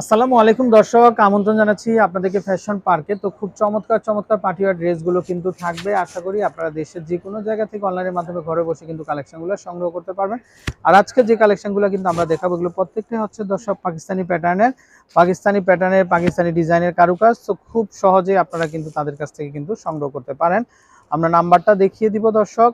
আসসালামু আলাইকুম দর্শক, আমন্ত্রণ জানাচ্ছি আপনাদেরকে ফ্যাশন পার্কে তো খুব চমৎকার চমৎকার পার্টিওয়ার ড্রেসগুলো কিন্তু থাকবে। আশা করি আপনারা দেশের যে কোনো জায়গা থেকে অনলাইনের মাধ্যমে ঘরে বসে কিন্তু কালেকশনগুলো সংগ্রহ করতে পারবেন। আর আজকে যে কালেকশনগুলো কিন্তু আমরা দেখাবো, এগুলো প্রত্যেকটাই হচ্ছে দর্শক পাকিস্তানি প্যাটার্নের পাকিস্তানি প্যাটার্নের পাকিস্তানি ডিজাইনের কারুকাজ। তো খুব সহজেই আপনারা কিন্তু তাদের কাছ থেকে কিন্তু সংগ্রহ করতে পারেন। আমরা নাম্বারটা দেখিয়ে দিব দর্শক।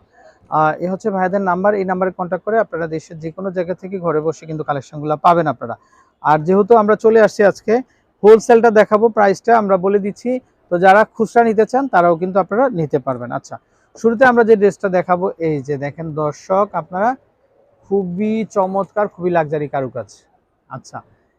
এ হচ্ছে ভাইদের নাম্বার। এই নাম্বারে কন্ট্যাক্ট করে আপনারা দেশের যে কোনো জায়গা থেকে ঘরে বসে কিন্তু কালেকশনগুলো পাবেন আপনারা। আর যেহেতু আমরা চলে আসছি আজকে হোলসেলটা দেখাবো প্রাইসটা আমরা বলে দিচ্ছি। তো যারা খুচরা নিতে চান, তারাও কিন্তু আপনারা নিতে পারবেন। আচ্ছা শুরুতে আমরা যে ড্রেসটা দেখাবো, এই যে দেখেন দর্শক, আপনারা খুবই চমৎকার, খুবই লাক্সারি কারুকাজ। আচ্ছা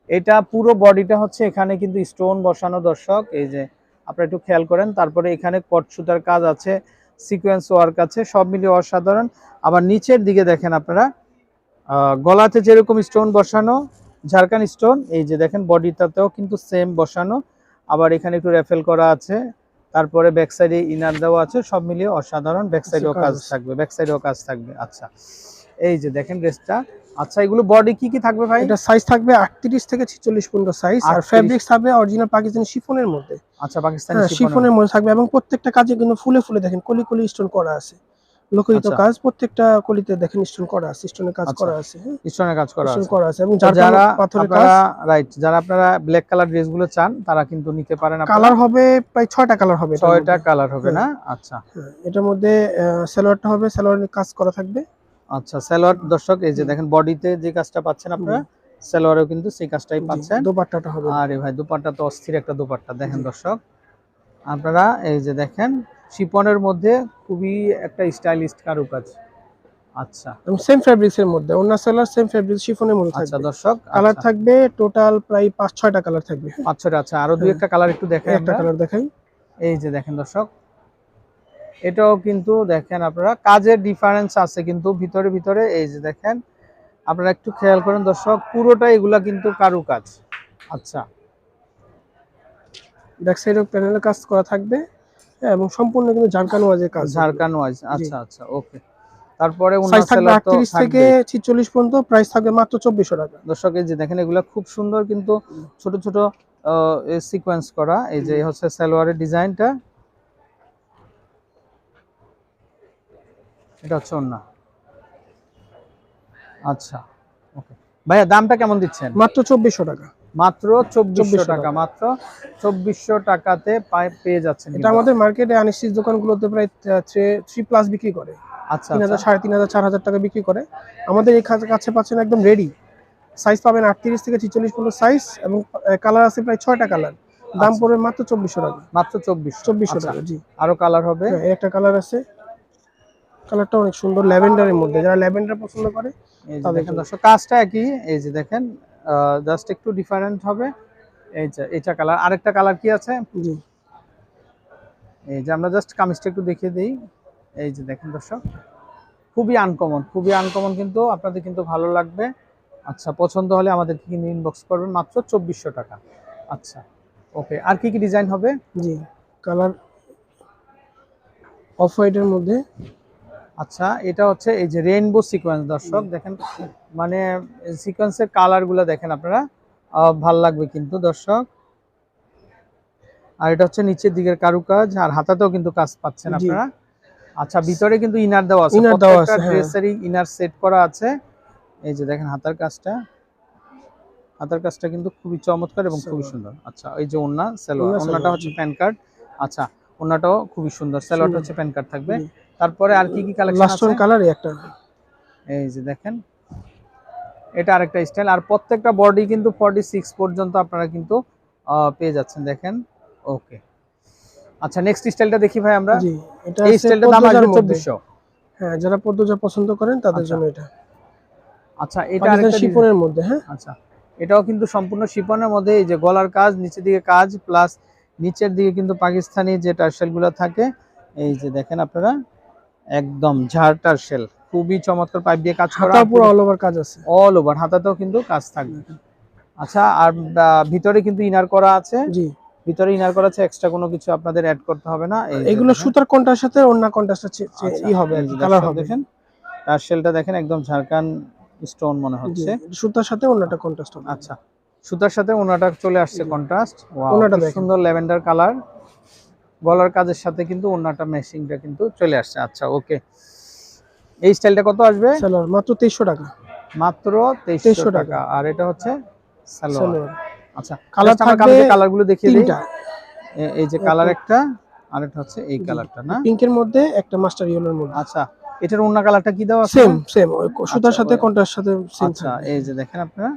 এটা পুরো বডিটা হচ্ছে এখানে কিন্তু স্টোন বসানো দর্শক। এই যে আপনারা একটু খেয়াল করেন, তারপরে এখানে কট সুতার কাজ আছে সিকোয়েন্স ওয়ার্ক আছে, সব মিলিয়ে অসাধারণ। আবার নিচের দিকে দেখেন আপনারা গলাতে যেরকম স্টোন বসানো ঝাড়খান স্টোন এই যে দেখেন বডিটাতেও কিন্তু সেম বসানো। আবার এখানে একটু র্যাফেল করা আছে। তারপরে ব্যাক সাইডে ইনার দেওয়া আছে সব মিলিয়ে অসাধারণ ব্যাক সাইডেও কাজ থাকবে ব্যাক সাইডেও কাজ থাকবে। আচ্ছা এই যে দেখেন ড্রেসটা আচ্ছা এগুলো বডি কি কি থাকবে ভাই? এটা সাইজ থাকবে 38 থেকে 46 পর্যন্ত সাইজ আর 38 ফেব্রিক্স থাকবে অরিজিনাল পাকিস্তানি শিফনের মধ্যে। আচ্ছা পাকিস্তানি হ্যাঁ শিফনের মধ্যে থাকবে এবং প্রত্যেকটা কাজে কিন্তু ফুলে ফুলে দেখেন কলি কলি স্টোন করা আছে। লোকহিত আচ্ছা। কাজ প্রত্যেকটা কলিতে দেখেন স্টোন করা আছে স্টোনের কাজ আচ্ছা, করা আছে হ্যাঁ? স্টোনের কাজ করা আছে। করা আছে। এবং যারা পাথরের কাজ রাইট যারা আপনারা ব্ল্যাক কালার ড্রেসগুলো চান তারা কিন্তু নিতে পারেন কালার হবে প্রায় ছয়টা কালার হবে এটার ছয়টা মধ্যে। কালার হবে না? আচ্ছা। হ্যাঁ, এটার মধ্যে সালোয়ারটা হবে সালোয়ারের কাজ করা থাকবে। আচ্ছা সালোয়ার দর্শক এই যে দেখেন বডিতে যে কাজটা পাচ্ছেন আপনারা সালোয়ারেও কিন্তু সেই কাজটাই পাচ্ছেন। দোপাট্টাটা হবে। আরে ভাই দুপাট্টা তো অস্থির একটা দুপাট্টা দেখেন দর্শক। আপনারা এই যে দেখেন শিপনের মধ্যে খুবই একটা স্টাইলিস্ট কারুকাজ। আচ্ছা। এবং সেম এর মধ্যে অন্য সালোয়ার সেম ফেব্রিক্স শিফনের মধ্যে আচ্ছা দর্শক কালার আচ্ছা, থাকবে টোটাল প্রায় পাঁচ ছয়টা কালার থাকবে। পাঁচ ছয়টা আচ্ছা। আরও দুই। একটা কালার একটু দেখাই একটা কালার দেখাই। এই যে দেখেন দর্শক। এটাও কিন্তু দেখেন আপনারা কাজের ডিফারেন্স আছে কিন্তু ভিতরে ভিতরে। এই যে দেখেন আপনারা একটু খেয়াল করেন দর্শক পুরোটা এগুলা কিন্তু কারুকাজ। আচ্ছা। ব্যাক সাইডে প্যানেলের কাজ করা থাকবে। হ্যাঁ, এবং সম্পূর্ণ কিন্তু জারকান ওয়াজের কাজ ঝাড়খান ওয়াইজ আচ্ছা আচ্ছা ওকে। তারপরে সাইজ থাকবে আটত্রিশ থেকে। ছিচল্লিশ পর্যন্ত প্রাইস থাকবে মাত্র চব্বিশশো টাকা। দর্শক এই যে দেখেন এগুলা খুব সুন্দর কিন্তু ছোট ছোট সিকোয়েন্স করা। এই যে হচ্ছে সালোয়ারের ডিজাইনটা। এটা হচ্ছে ওন্না আচ্ছা ওকে। ভাইয়া দামটা কেমন দিচ্ছেন? মাত্র চব্বিশশো টাকা। মাত্র চব্বিশশো টাকা মাত্র চব্বিশশো টাকাতে পেয়ে যাচ্ছেন এটা আমাদের মার্কেটে আনিসিস দোকানগুলোতে প্রায় থ্রি প্লাস বিক্রি করে। আচ্ছা তিন হাজার আচ্ছা। সাড়ে তিন হাজার চার হাজার টাকা বিক্রি করে। আমাদের এই কাছে- পাচ্ছেন একদম রেডি সাইজ পাবেন আটত্রিশ থেকে ছিচল্লিশ পর্যন্ত সাইজ এবং কালার আছে প্রায় ছয়টা কালার দাম আচ্ছা। পড়বে মাত্র চব্বিশশো টাকা। মাত্র চব্বিশ চব্বিশশো আচ্ছা, টাকা জি। আরও কালার হবে? হ্যাঁ একটা কালার আছে। কালারটা অনেক সুন্দর ল্যাভেন্ডারের মধ্যে। যারা ল্যাভেন্ডার পছন্দ করে তাদের দেখেন দর্শক কাজটা একই। এই যে দেখেন জাস্ট একটু ডিফারেন্ট হবে। এই যে এটা কালার আরেকটা কালার কি আছে? এই যে আমরা জাস্ট কামিজটা একটু দেখিয়ে দিই। এই যে দেখেন দর্শক। খুবই আনকমন খুবই আনকমন কিন্তু আপনাদের কিন্তু ভালো লাগবে। আচ্ছা পছন্দ হলে আমাদেরকে কিন্তু ইনবক্স করবেন মাত্র চব্বিশশো টাকা। আচ্ছা ওকে আর কি কি ডিজাইন হবে? জি কালার অফ হোয়াইটের মধ্যে আচ্ছা এটা হচ্ছে এই যে রেইনবো সিকোয়েন্স দর্শক দেখেন মানে সিকোয়েন্সের কালারগুলো দেখেন আপনারা। ভালো লাগবে কিন্তু দর্শক। আর এটা হচ্ছে নিচের দিকের কারুকাজ আর হাতাতেও কিন্তু কাজ পাচ্ছেন আপনারা। আচ্ছা ভিতরে কিন্তু ইনার দেওয়া আছে। দেওয়া আছে, হ্যাঁ। ড্রেসেরই ইনার সেট করা আছে। এই যে দেখেন হাতার কাজটা। হাতার কাজটা কিন্তু খুবই চমৎকার এবং খুবই সুন্দর। আচ্ছা এই যে ওন্না সালোয়ার ওন্না ওন্নাটা হচ্ছে প্যান কার্ড আচ্ছা ওন্নাটাও খুবই সুন্দর। সালোয়ারটা। হচ্ছে প্যান কার্ড থাকবে। তারপরে আর কি কি কালেকশন লাস্ট ওয়ান আছে? কালার একটা। এই যে দেখেন এটা আরেকটা স্টাইল আর প্রত্যেকটা বডি কিন্তু 46 পর্যন্ত আপনারা কিন্তু পেয়ে যাচ্ছেন দেখেন। ওকে আচ্ছা নেক্সট স্টাইলটা দেখি ভাই আমরা। জি এটা এই আছে স্টাইলটার দাম আসবে 2400 হ্যাঁ যারা পদ্মজা পছন্দ করেন তাদের আচ্ছা। জন্য এটা। আচ্ছা এটা আরেকটা। শিফনের মধ্যে হ্যাঁ? আচ্ছা এটাও কিন্তু সম্পূর্ণ শিপনের মধ্যে। এই যে গলার কাজ নিচের দিকে কাজ প্লাস নিচের দিকে কিন্তু পাকিস্তানি যে টার্সেলগুলো থাকে এই যে দেখেন আপনারা। একদম ঝাড় টার্সেল খুবই চমৎকার পাইপ দিয়ে কাজ করা। পুরো অল ওভার কাজ আছে। অল ওভার হাতাতেও কিন্তু কাজ থাকবে। আচ্ছা আর ভিতরে কিন্তু ইনার করা আছে। জি। ভিতরে ইনার করা আছে এক্সট্রা কোনো কিছু আপনাদের অ্যাড করতে হবে না। এগুলো সুতার কোনটার সাথে অন্য কোনটার সাথে আচ্ছা, ই হবে কালার হবে। দেখেন। টার্সেলটা দেখেন একদম ঝাড়খান স্টোন মনে হচ্ছে। সুতার সাথে অন্যটা কন্ট্রাস্ট হবে। আচ্ছা সুতার সাথে ওনাটা চলে আসছে কন্ট্রাস্ট দেখেন। সুন্দর ল্যাভেন্ডার কালার গলার কাজের সাথে কিন্তু ওনাটা ম্যাচিংটা কিন্তু চলে আসছে। আচ্ছা ওকে। এই স্টাইলটা কত আসবে? সালোয়ার মাত্র তেইশশো টাকা। মাত্র তেইশশো 2300 টাকা। আর এটা হচ্ছে সালোয়ার আচ্ছা কালার থাকবে কালারগুলো দেখিয়ে দিই। তিনটা। এই যে কালার একটা আর একটা হচ্ছে এই কালারটা না? পিঙ্কের মধ্যে একটা মাস্টার ইয়েলোর মধ্যে। আচ্ছা এটার অন্য কালারটা কি দেওয়া সেম সেম সুতার সাথে ওই- কন্ট্রাস্ট সাথে আচ্ছা এই যে দেখেন আপনারা।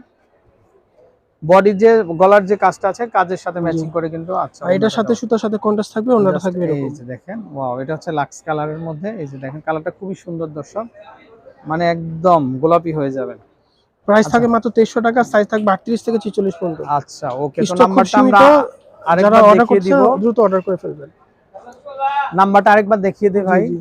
বডির যে গলার যে কাজটা আছে কাজের সাথে ম্যাচিং করে কিন্তু আচ্ছা এটার সাথে। সুতার সাথে কন্ট্রাস্ট থাকবে অন্যটা থাকবে এই যে দেখেন ওয়াও এটা হচ্ছে লাক্স কালারের মধ্যে এই যে দেখেন কালারটা খুবই সুন্দর দর্শক। মানে একদম গোলাপি হয়ে যাবে। প্রাইস থাকে মাত্র তেইশশো টাকা সাইজ থাকবে আটত্রিশ থেকে ছিচল্লিশ পর্যন্ত। আচ্ছা ওকে তো নাম্বারটা আমরা আরেকবার দেখিয়ে দিব। দ্রুত অর্ডার করে ফেলবেন। নাম্বারটা আরেকবার দেখিয়ে দে ভাই জি, জি।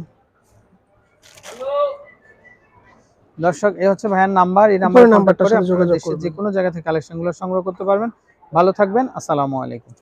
দর্শক এই হচ্ছে ভাইয়ের নাম্বার। এই নাম্বার সাথে যোগাযোগ যে কোনো জায়গা থেকে কালেকশনগুলো সংগ্রহ করতে পারবেন। ভালো থাকবেন আসসালামু আলাইকুম।